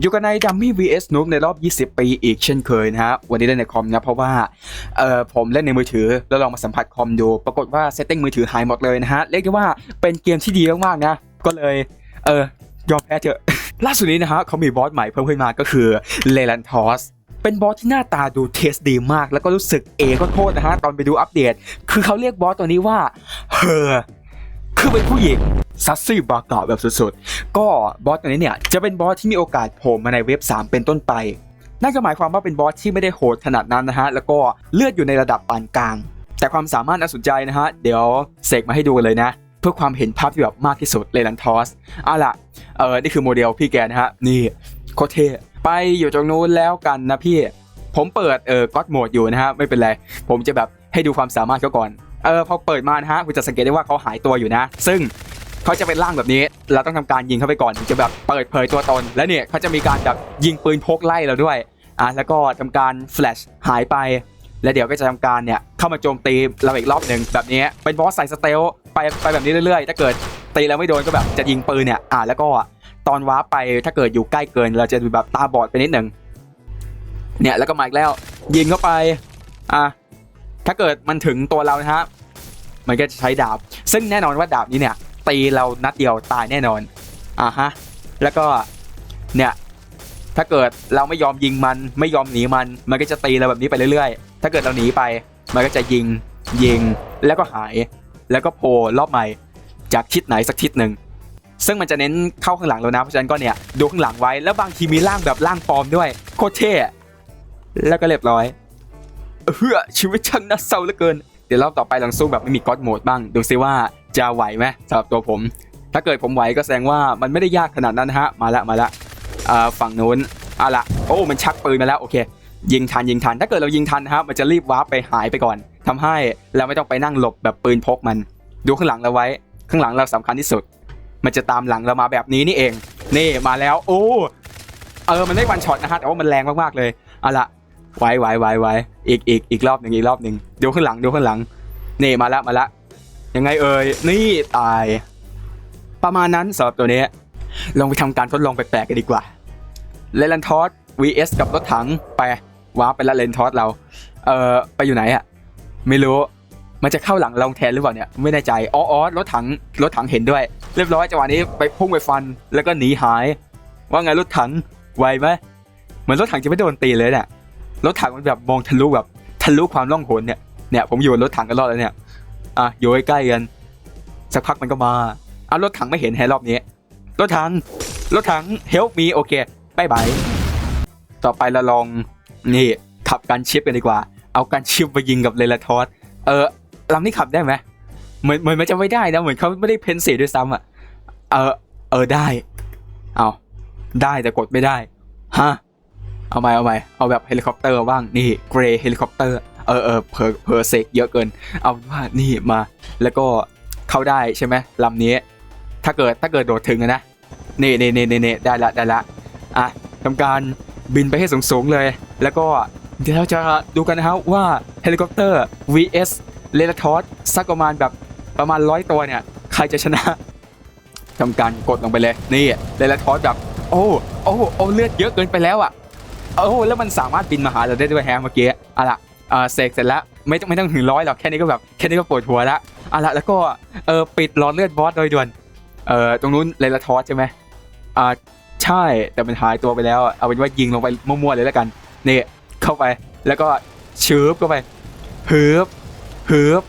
อยู่กันในดัมมี่ vs นุ๊กในรอบ 20 ปีอีกเช่นเคยนะฮะ วันนี้เล่นในคอมนะ เพราะว่า เอ่อ ผมเล่นในมือถือ แล้วลองมาสัมผัสคอมดู ปรากฏว่าเซตติ้งมือถือหายหมดเลยนะฮะ เรียกได้ว่าเป็นเกมที่ดีมากๆนะ ก็เลย เออยอมแพ้เถอะ ล่าสุดนี้นะฮะเขามีบอสใหม่เพิ่มขึ้นมาก็คือเลลันทอสเป็นบอสที่หน้าตาดูเทสดีมาก แล้วก็รู้สึกเอก็โทษนะฮะตอนไปดูอัปเดต คือเขาเรียกบอสตัวนี้ว่าเฮอ คือเป็นผู้หญิงซัสซี่บากาแบบสุดๆ ก็บอสตัวนี้เนี่ยจะเป็นบอสที่มีโอกาสโผล่มาในเว็บ 3 เป็นต้นไปน่าจะหมายความว่าเป็นบอสที่ไม่ได้โหดขนาดนั้นนะฮะ แล้วก็เลือดอยู่ในระดับปานกลาง แต่ความสามารถน่าสนใจนะฮะ เดี๋ยวเสกมาให้ดูกันเลยนะ เพื่อความเห็นภาพที่แบบมากที่สุดเลลันทอสเอาล่ะ เออนี่คือโมเดลพี่แกนะฮะ นี่โคเทไปอยู่ตรงนู้นแล้วกันนะพี่ ผมเปิดเออก็อดโหมดอยู่นะฮะ ไม่เป็นไร ผมจะแบบให้ดูความสามารถเขาก่อน เออพอเปิดมานะฮะคุณจะสังเกตได้ว่าเขาหายตัวอยู่นะ ซึ่งเขาจะเป็นร่างแบบนี้ เราต้องทำการยิงเข้าไปก่อนถึงจะแบบเปิดเผยตัวตน และเนี่ยเขาจะมีการแบบยิงปืนพกไล่เราด้วยอะแล้วก็ทำการแฟลชหายไป แล้วเดี๋ยวก็จะทำการเนี่ยเข้ามาโจมตีเราอีกรอบหนึ่งแบบนี้เป็นบอสใส่สเตลไปไปแบบนี้เรื่อยๆ ถ้าเกิดตีแล้วไม่โดนก็แบบจะยิงปืนเนี่ยอะแล้วก็ตอนว้าไปถ้าเกิดอยู่ใกล้เกิน เราจะดูแบบตาบอดไปนิดหนึ่งเนี่ยแล้วก็มาอีกแล้วยิงเข้าไปอะ ถ้าเกิดมันถึงตัวเรานะฮะมันก็จะใช้ดาบ ซึ่งแน่นอนว่าดาบนี้เนี่ย ตีเรานัดเดียวตายแน่นอนอะฮะแล้วก็เนี่ยถ้าเกิดเราไม่ยอมยิงมันไม่ยอมหนีมัน มันก็จะตีเราแบบนี้ไปเรื่อยๆ ถ้าเกิดเราหนีไป มันก็จะยิงยิงแล้วก็หาย แล้วก็โผล่รอบใหม่ จากทิศไหนสักทิศหนึ่งซึ่งมันจะเน้นเข้าข้างหลังเรานะเพราะฉะนั้นก็เนี่ยดูข้างหลังไว้แล้วบางทีมีร่างแบบร่างปลอมด้วยโคตรเท่แล้วก็เรียบร้อย เฮ้อชีวิตช่างน่าเศร้าเหลือเกิน เดี๋ยวรอบต่อไปลองสู้แบบไม่มีก็อดโหมดบ้าง ดูซิว่าจะไหวไหมสำหรับตัวผม ถ้าเกิดผมไหวก็แสดงว่ามันไม่ได้ยากขนาดนั้นนะฮะ มาละมาละฝั่งนู้นอาละโอ้มันชักปืนมาแล้วโอเค ยิงทันยิงทัน ถ้าเกิดเรายิงทันนะครับมันจะรีบวาร์ปไปหายไปก่อนทำให้เราไม่ต้องไปนั่งหลบแบบปืนพกมัน ดูข้างหลังเราไว้ ข้างหลังเราสำคัญที่สุด มันจะตามหลังเรามาแบบนี้นี่เอง นี่มาแล้ว โอ้เออมันไม่วันช็อตนะฮะแต่ว่ามันแรงมากๆเลยเอาละ ไว้ไว้ไว้ไว้อีกอีกอีกรอบหนึ่งอีกรอบหนึ่งดูข้างหลังดูข้างหลังนี่มาละมาละยังไงเอ่ยนี่ตาย ประมาณนั้นสำหรับตัวนี้ลองไปทำการทดลองแปลกๆกันดีกว่าเลนทอส vs กับรถถังไปว้าไปละเลนทอสเรา เอ่อไปอยู่ไหนอะไม่รู้มันจะเข้าหลังเราแทนหรือเปล่าเนี่ยไม่แน่ใจอ๋ออ๋อรถถังรถถังเห็นด้วย เรียบร้อยจังหวะนี้ไปพุ่งไปฟันแล้วก็หนีหาย ว่าไงรถถังไวไหมเหมือนรถถังจะไม่โดนตีเลยเนี่ย รถถังมันแบบมองทะลุแบบทะลุความล่องหนเนี่ยเนี่ยผมอยู่บนรถถังกันรอดแล้วเนี่ยอะอยู่ใกล้ๆกันสักพักมันก็มาอะรถถังไม่เห็นแฮรอบนี้รถถังรถถังเฮลมีโอเคบายบายต่อไปเราลองนี่ขับกันชิปกันดีกว่า เอากันชิปไปยิงกับเลลาทอสเออลำนี้ขับได้ไหมเหมือนเหมือนมันจะไม่ได้นะเหมือนเขาไม่ได้เพนสีด้วยซ้ำอะเออเออได้ เอาได้แต่กดไม่ได้ฮะ เอาใหมเอาใหมเอาแบบเฮลิคอปเตอร์บ้างนี่เกรย์เฮลิคอปเตอร์เออเออเพอเพอเซกเยอะเกิน เอาว่านี่มา แล้วก็เข้าได้ใช่ไหมลำนี้ ถ้าเกิดถ้าเกิดโดดถึงนะนี่นี่นี่นี่นี่ได้ละได้ละอะทำการบินไปให้สูงๆเลย แล้วก็เดี๋ยวเราจะดูกันนะครับว่าเฮลิคอปเตอร์ vs เลลทอสสักประมาณแบบประมาณร้อยตัวเนี่ย ใครจะชนะทำการกดลงไปเลย นี่เลลทอสแบบ โอ้โอ้โอ้เลือดเยอะเกินไปแล้วอะ โอ้แล้วมันสามารถบินมาหาเราได้ด้วยแฮมเมื่อกี้อะล่ะเออเสกเสร็จแล้วไม่ต้องไม่ต้องถึงร้อยหรอกแค่นี้ก็แบบแค่นี้ก็ปวดหัวละอะล่ะแล้วก็เออปิดหลอดเลือดบอสโดยด่วนเออตรงนู้นเลลาทอสใช่ไหมอ่าใช่แต่มันหายตัวไปแล้วเอาเป็นว่ายิงลงไปมั่วๆเลยแล้วกันนี่เข้าไปแล้วก็ชืบเข้าไปฮึบฮึบ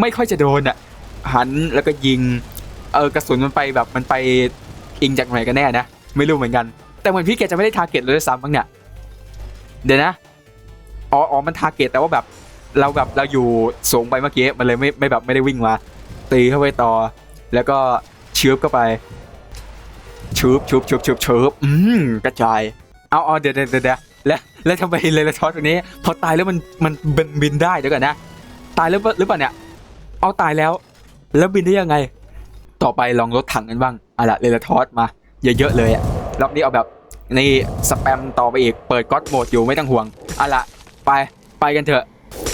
ไม่ค่อยจะโดนอะหันแล้วก็ยิงเออกระสุนมันไปแบบมันไปอิงจากไหนกันแน่นะไม่รู้เหมือนกัน แต่เหมือนพี่แกจะไม่ได้ทาร์เก็ตเลยด้วยซ้ำบ้างเนี่ย เดี๋ยวนะอ๋ออ๋อมันทาร์เก็ตแต่ว่าแบบ เราแบบเราอยู่สูงไปเมื่อกี้มันเลยไม่ไม่แบบไม่ได้วิ่งมา ตีเข้าไปต่อ แล้วก็ชืบเข้าไปชืบชืบชืบชืบชืบอืมกระจายเอาเอาเดี๋ยวเดี๋ยวเดี๋ยวเดี๋ยวแล้วแล้วทำไมเลยละทอสตัวนี้ พอตายแล้วมันมันบินบินได้เดี๋ยวก่อนนะ ตายแล้วหรือเปล่าเนี่ย เอาตายแล้ว แล้วบินได้ยังไง ต่อไปลองรถถังกันบ้างเอาล่ะเลลทอสมา เยอะๆเลยอะรอบนี้เอาแบบ นี่สแปมต่อไปอีกเปิดก๊อตโหมดอยู่ไม่ต้องห่วงเอาละไปไปกันเถอะ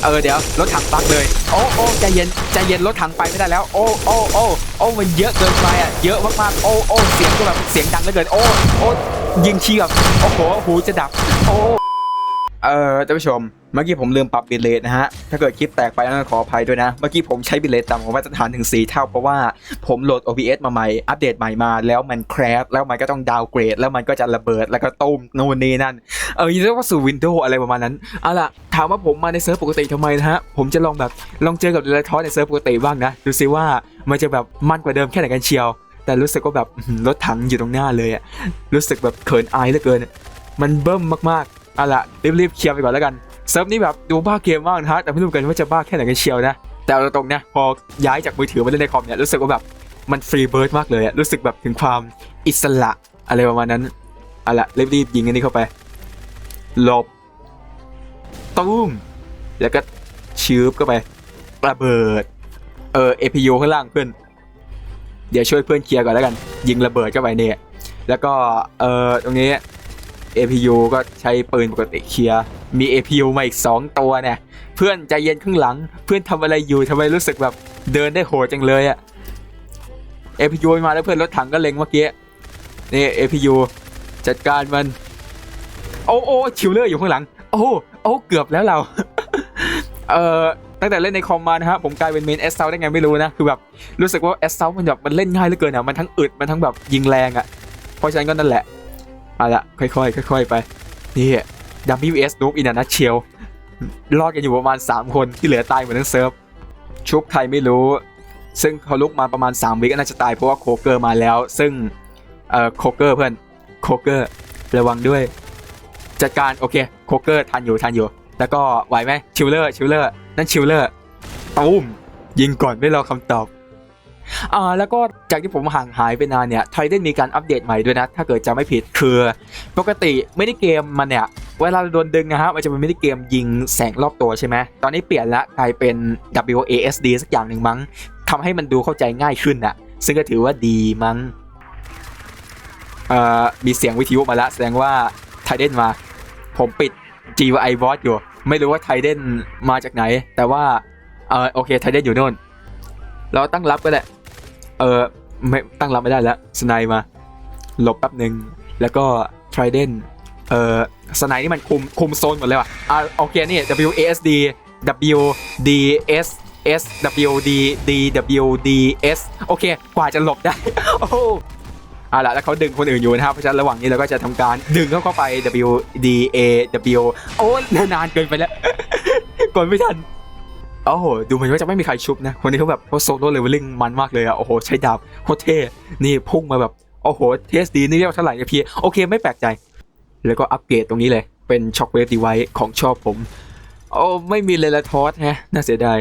เออเดี๋ยวรถถังปักเลย โอ้โอ้ใจเย็นใจเย็นรถถังไปไม่ได้แล้ว โอ้โอ้โอ้โอ้มันเยอะเกินไปอะเยอะมากๆโอ้โอ้เสียงก็แบบเสียงดังเหลือเกินโอ้โอ้ยิงเฉียบโอ้โหหูจะดับโอ้ เอ่อท่านผู้ชม เมื่อกี้ผมลืมปรับบิตเรทนะฮะ ถ้าเกิดคลิปแตกไปต้องขออภัยด้วยนะ เมื่อกี้ผมใช้บิตเรทต่ำกว่ามาตรฐานถึง4เท่า เพราะว่าผมโหลด OBS มาใหม่ อัปเดตใหม่มา แล้วมันแครชแล้วมันก็ต้องดาวเกรด แล้วมันก็จะระเบิด แล้วก็ต้มนู่นนี่นั่น เออเรียกว่าสู่วินโดว์อะไรประมาณนั้น เอาล่ะ ถามว่าผมมาในเซิร์ฟปกติทำไมนะฮะ ผมจะลองแบบลองเจอกับเดลทอสในเซิร์ฟปกติบ้างนะ ดูซิว่ามันจะแบบมันกว่าเดิมแค่ไหนกันเชียว แต่รู้สึกว่าแบบรถถังอยู่ตรงหน้าเลยอะรู้สึกแบบเขินอายเหลือเกิน มันเบิ่มมากๆ เอาล่ะรีบๆเคลียร์ไปก่อนแล้วกันเซิร์ฟนี้แบบดูบ้าเกมมากนะฮะแต่ไม่รู้กันว่าจะบ้าแค่ไหนกันเชียวนะแต่เอาตรงๆนะพอย้ายจากมือถือมาเล่นในคอมเนี่ยรู้สึกว่าแบบมันฟรีเบิร์ดมากเลยอะรู้สึกแบบถึงความอิสระอะไรประมาณนั้นเอาล่ะรีบๆยิงอันนี้เข้าไปหลบตุ้มแล้วก็ชืบเข้าไประเบิดเออ APU ข้างล่างเพื่อนเดี๋ยวช่วยเพื่อนเคลียร์ก่อนแล้วกัน ยิงระเบิดเข้าไปเนี่ยแล้วก็เออตรงนี้ APU ก็ใช้ปืนปกติเคลียร์มี APU มาอีก 2 ตัวเนี่ย เพื่อนใจเย็นข้างหลัง เพื่อนทำอะไรอยู่ทำไมรู้สึกแบบเดินได้โหดจังเลยอะ APU มาแล้วเพื่อนรถถังก็เล็งเมื่อกี้นี่ APU จัดการมัน โอ้โอ้ชิลเลอร์อยู่ข้างหลัง โอ้โอ้เกือบแล้วเรา เอ่อตั้งแต่เล่นในคอมมานะฮะผมกลายเป็นเมนเอสเซลได้ไงไม่รู้นะ คือแบบรู้สึกว่าเอสเซลมันแบบมันเล่นง่ายเหลือเกินอะมันทั้งอึดมันทั้งแบบยิงแรงอะเพราะฉะนั้นก็นั่นแหละ เอาละค่อยๆค่อยๆไป นี่ WS Noob in a nutshell รอดกันอยู่ประมาณ 3 คนที่เหลือตายหมดทั้งเซิร์ฟ ชุบใครไม่รู้ ซึ่งเขาลุกมาประมาณ 3 วิก็น่าจะตายเพราะว่าโคเกอร์มาแล้ว ซึ่ง เอ่อโคเกอร์เพื่อนโคเกอร์ระวังด้วย จัดการโอเคโคเกอร์ทันอยู่ทันอยู่ แล้วก็ไหวไหมชิลเลอร์ชิลเลอร์นั่นชิลเลอร์ตูมยิงก่อนไม่รอคำตอบ อ่าแล้วก็จากที่ผมห่างหายไปนานเนี่ยไทยได้มีการอัปเดตใหม่ด้วยนะ ถ้าเกิดจะไม่ผิดคือ ปกติไม่ได้เกมมันเนี่ย เวลาโดนดึงนะฮะมันจะเป็นไม่ได้เกมยิงแสงรอบตัวใช่ไหมตอนนี้เปลี่ยนละกลายเป็น WASD สักอย่างหนึ่งมั้งทำให้มันดูเข้าใจง่ายขึ้นอะซึ่งก็ถือว่าดีมั้งเอ่อมีเสียงวิทยุมาแล้วแสดงว่าไทเดนมา ผมปิด GUI bot อยู่ ไม่รู้ว่าไทเดนมาจากไหน แต่ว่าเออโอเคไทเดนอยู่โน่น เราตั้งรับก็ได้ เออไม่ตั้งรับไม่ได้แล้วสไนมา หลบแป๊บหนึ่งแล้วก็ไทเดนเออสไนนี่มันคุมคุมโซนหมดเลยว่ะอ่าโอเคนี่ WASD WDS S WD D WD S โอเค กว่าจะหลบได้ โอ้โหเอาละแล้วเขาดึงคนอื่นอยู่นะครับ เพราะฉะนั้นระหว่างนี้เราก็จะทำการดึงเขาเข้าไป W D A W โอ้นานเกินไปแล้วกดไม่ทัน โอ้โหดูเหมือนว่าจะไม่มีใครชุบนะคนนี้เขาแบบเขาโซโล่เลเวลลิ่งมันมากเลยอะโอ้โหใช้ดาบโคตรเท่นี่พุ่งมาแบบโอ้โหเทสดีนี่เรียกว่าเท่าไหร่เนี่ยพี่โอเคไม่แปลกใจ แล้วก็อัปเกรดตรงนี้เลยเป็นช็อคเวฟดีไวของชอบผมโอ้ไม่มีเลลาทอสฮะน่าเสียดาย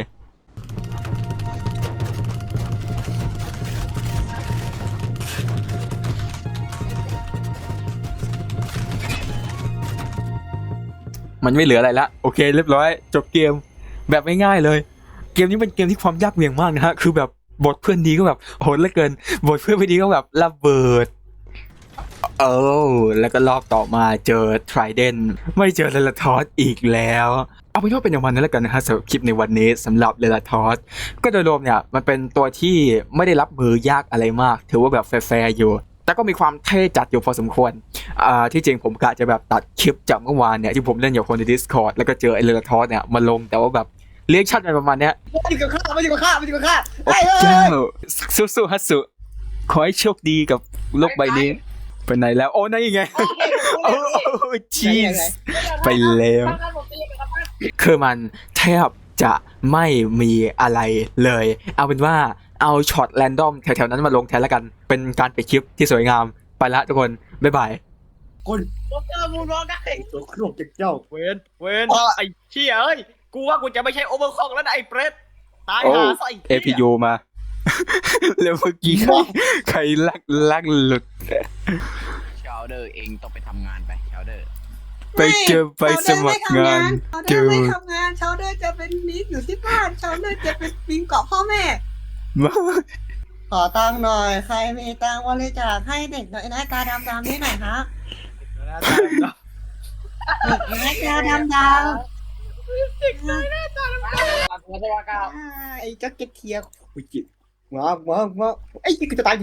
มันไม่เหลืออะไรละโอเคเรียบร้อย จบเกม แบบไม่ง่ายเลย เกมนี้เป็นเกมที่ความยากเหวี่ยงมากนะฮะคือแบบบทเพื่อนดีก็แบบโหดเหลือเกิน บทเพื่อนไม่ดีก็แบบระเบิดเออแล้วก็รอบต่อมาเจอทริเดนไม่เจอเลลาทอสอีกแล้ว เอาเป็นว่าเป็นอย่างวันนั้นแล้วกันนะฮะสำหรับคลิปในวันนี้สำหรับเลลาทอสก็โดยรวมเนี่ยมันเป็นตัวที่ไม่ได้รับมือยากอะไรมาก ถือว่าแบบแฟร์อยู่ แต่ก็มีความเท่จัดอยู่พอสมควรอ่าที่จริงผมกะจะแบบตัดคลิปจากเมื่อวานเนี่ยที่ผมเล่นกับคนใน Discord แล้วก็เจอไอเลลาทอสเนี่ยมาลงแต่ว่าแบบ เรียกชั่นไปประมาณเนี้ยมาอยู่กับข้ามาอยู่กับข้ามาอยู่กับข้าโอ้ไอ้เอ้เจ้ายสู้ๆฮัตสุขอให้โชคดีกับโลกใบนี้ ไปไหนแล้ว โอ้นั่นยังไงโอ้ชีสไปแล้ว คือมันแทบจะไม่มีอะไรเลย เอาเป็นว่าเอาช็อตแรนดอมแถวๆนั้นมาลงแทนแล้วกัน เป็นการปิดคลิปที่สวยงามไปละทุกคน บ๊ายบาย คนผมเจอมูลร้องได้ ตัวครบจากเจ้า เวนเวนไอ้เชี่ยเอ้ย กูว่ากูจะไม่ใช่โอเวอร์คอกแล้วนะไอ้เปรตตายโอ้หาซะไอ้เหี้ย APU มา แล้วเมื่อกี้ใครใครลักลักหลุด ชาวเดอร์เองต้องไปทำงานไปชาวเดอร์ ไปเจอไปสมัครงานชาวเจเดออร์ไม่ทำงานชาวเดอร์จะเป็นนิดอยู่ที่บ้านชาวเดอร์จะเป็นปิงเกาะพ่อแม่มาขอตังค์หน่อย ใครมีตังค์บริจาคให้เด็กน้อยหน้าตาดำๆนี่หน่อยฮะเด็กน้อยตาดำๆ เด็กน้อยหน้าตาดำๆไอ้เจ้าเก็ตเทียร์คุยจิตมามามาไอ้ยกูจะตาย